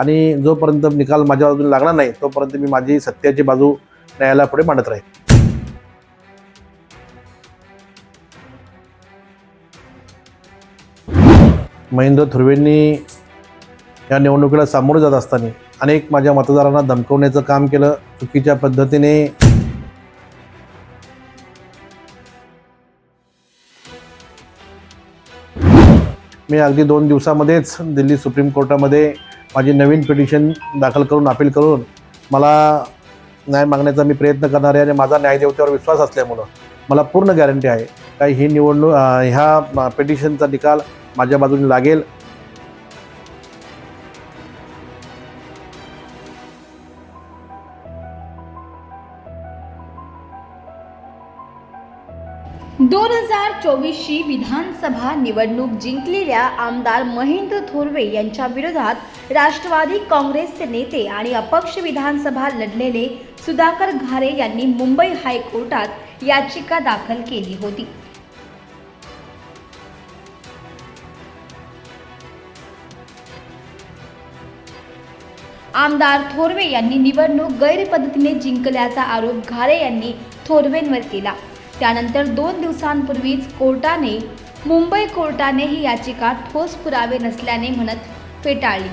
आणि जोपर्यंत निकाल माझ्या बाजूने लागणार नाही तोपर्यंत मी माझी सत्याची बाजू न्यायालयापुढे मांडत राहील महेंद्र थुर्वेंनी या निवडणुकीला सामोरं जात असताना अनेक माझ्या मतदारांना धमकवण्याचं काम केलं. चुकीच्या पद्धतीने मी अगदी दोन दिवसामध्येच दिल्ली सुप्रीम कोर्टामध्ये माझी नवीन पिटिशन दाखल करून अपील करून मला न्याय मागण्याचा मी प्रयत्न करणार आहे आणि माझा न्यायदेवतेवर विश्वास असल्यामुळं मला पूर्ण गॅरंटी आहे. काही ही निवडणूक ह्या पिटिशनचा निकाल माझ्या बाजूने लागेल. दोन हजार चोवीसची विधानसभा निवडणूक जिंकलेल्या आमदार महेंद्र थोरवे यांच्या विरोधात राष्ट्रवादी काँग्रेसचे नेते आणि अपक्ष विधानसभा लढलेले सुधाकर घारे यांनी मुंबई हायकोर्टात याचिका दाखल केली होती. आमदार थोरवे यांनी निवडणूक गैरपद्धतीने जिंकल्याचा आरोप घारे यांनी थोरवेंवर केला. त्यानंतर दोन दिवसांपूर्वीच कोर्टाने मुंबई कोर्टाने ही याचिका ठोस पुरावे नसल्याने म्हणत फेटाळली.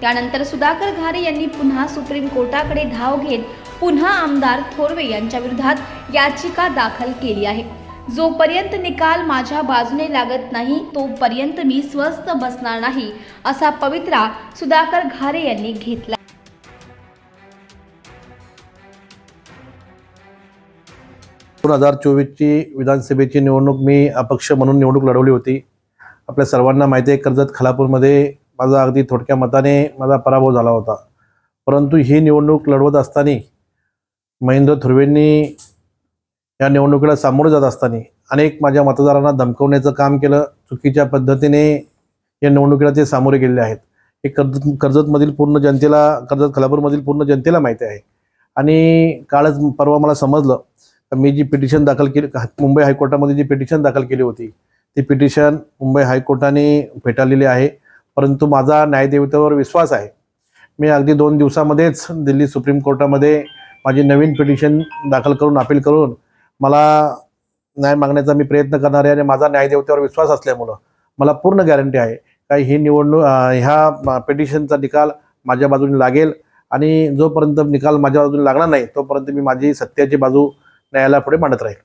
त्यानंतर सुधाकर घारे यांनी पुन्हा सुप्रीम कोर्टाकडे धाव घेत पुन्हा आमदार थोरवे यांच्या विरोधात याचिका दाखल केली आहे. जोपर्यंत निकाल माझ्या बाजूने लागत नाही तोपर्यंत मी स्वस्थ बसणार नाही असा पवित्रा सुधाकर घारे यांनी घेतला. दोन हजार चोवीसची विधानसभेची निवडणूक मी अपक्ष म्हणून निवडणूक लढवली होती. आपल्या सर्वांना माहिती आहे कर्जत खालापूरमध्ये माझा अगदी थोडक्या मताने माझा पराभव झाला होता. परंतु ही निवडणूक लढवत असताना महेंद्र थुर्वेंनी या निवडणुकीला सामोरं जात असताना अनेक माझ्या मतदारांना धमकवण्याचं काम केलं. चुकीच्या पद्धतीने या निवडणुकीला ते सामोरे गेलेले आहेत. हे कर्जत कर्जतमधील पूर्ण जनतेला कर्जत खलापूरमधील पूर्ण जनतेला माहिती आहे. आणि कालच परवा मला समजलं तर मी जी पिटिशन दाखल केली मुंबई हायकोर्टामध्ये जी पिटिशन दाखल केली होती ती पिटिशन मुंबई हायकोर्टाने फेटाळलेली आहे. परंतु माझा न्यायदेवतेवर विश्वास आहे. मी अगदी दोन दिवसामध्येच दिल्ली सुप्रीम कोर्टामध्ये माझी नवीन पिटिशन दाखल करून अपील करून मला न्याय मागण्याचा मी प्रयत्न करणार आहे आणि माझा न्यायदेवतेवर विश्वास असल्यामुळं मला पूर्ण गॅरंटी आहे. का ही निवडणूक ह्या पिटिशनचा निकाल माझ्या बाजूने लागेल आणि जोपर्यंत निकाल माझ्या बाजूने लागणार नाही तोपर्यंत मी माझी सत्याची बाजू न्यायालयापुढे मांडत राहील.